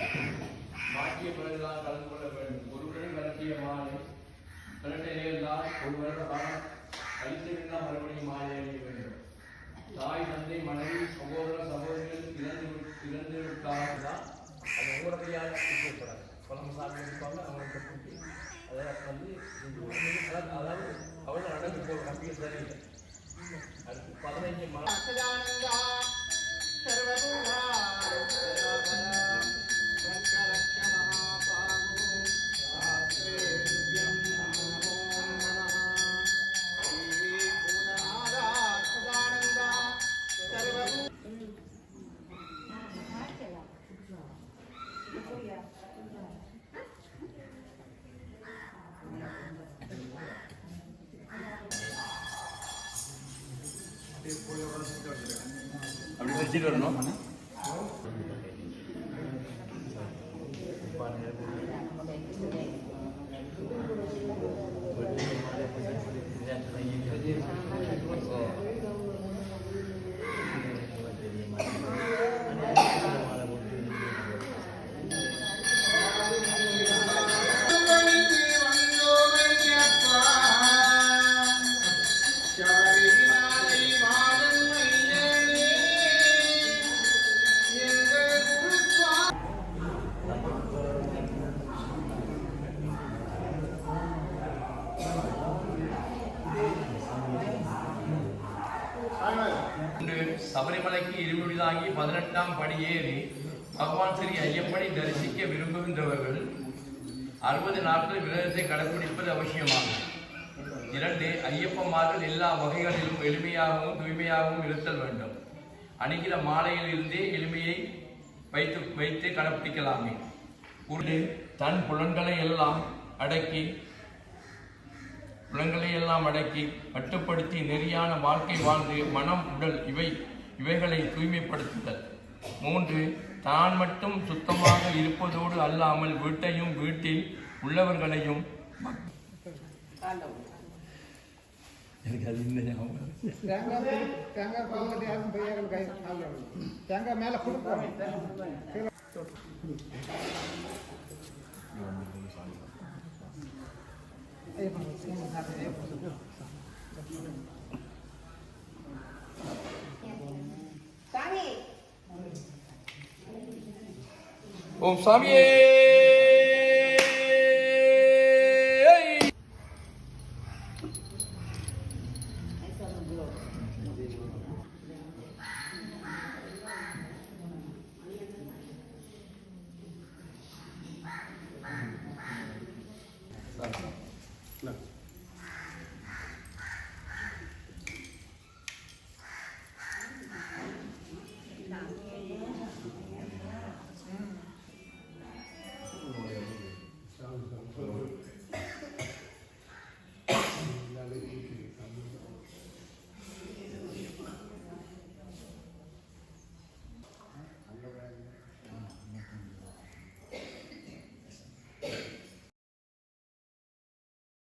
மாற்றிய பிறகுதான் கலந்து கொள்ள வேண்டும். ஒரு வருடம் கலத்திய மாலை கலட்டையில்தான் ஒரு வருட காலம் கழித்திருந்தால் மறுபடியும் மாலை அணிய வேண்டும். தாய் தந்தை மனைவி சகோதர சகோதரிகள் இறந்து விட்- இறந்து விட்டால் தான் அது உடனடியாக கூப்பிடக்கூடாது குழம்பு சாமி இருப்பாங்க அவங்களுக்கு கூட்டி. அதை வந்து அதாவது- அதாவது அவ்வளோ நடந்து போகிற கம்பியை சரியில்லை. அடுத்து பதினைஞ்சு மாதம். அப்படி வச்சுட்டு வரணும். கொண்டு சபரிமலைக்கு இருமுடி பதினெட்டாம் படியேறி பகவான் ஸ்ரீ ஐயப்பனை தரிசிக்க விரும்புகின்றவர்கள் அறுபது நாட்கள் விரதத்தை கடைபிடிப்பது அவசியமாகும். இரண்டு ஐயப்பமார்கள் எல்லா வகைகளிலும் எளிமையாகவும் தூய்மையாகவும் இருத்தல் வேண்டும். அணுகிற மாலையில் இருந்தே எளிமையை வைத்து வைத்து கடைப்பிடிக்கலாமே உண்டு தன் புலன்களை எல்லாம் அடக்கி புலன்களை எல்லாம் அடக்கி கட்டுப்படுத்தி நெறியான வாழ்க்கை வாழ்ந்து மனம் உடல் இவை இவைகளை தூய்மைப்படுத்துதல். மூன்று தான் மட்டும் சுத்தமாக இருப்பதோடு அல்லாமல் வீட்டையும் வீட்டில் உள்ளவர்களையும் எனக்கு அது இந்த ஞாபகம். தேங்காய் மேலே கொடுப்போம். ஓம் சாமியே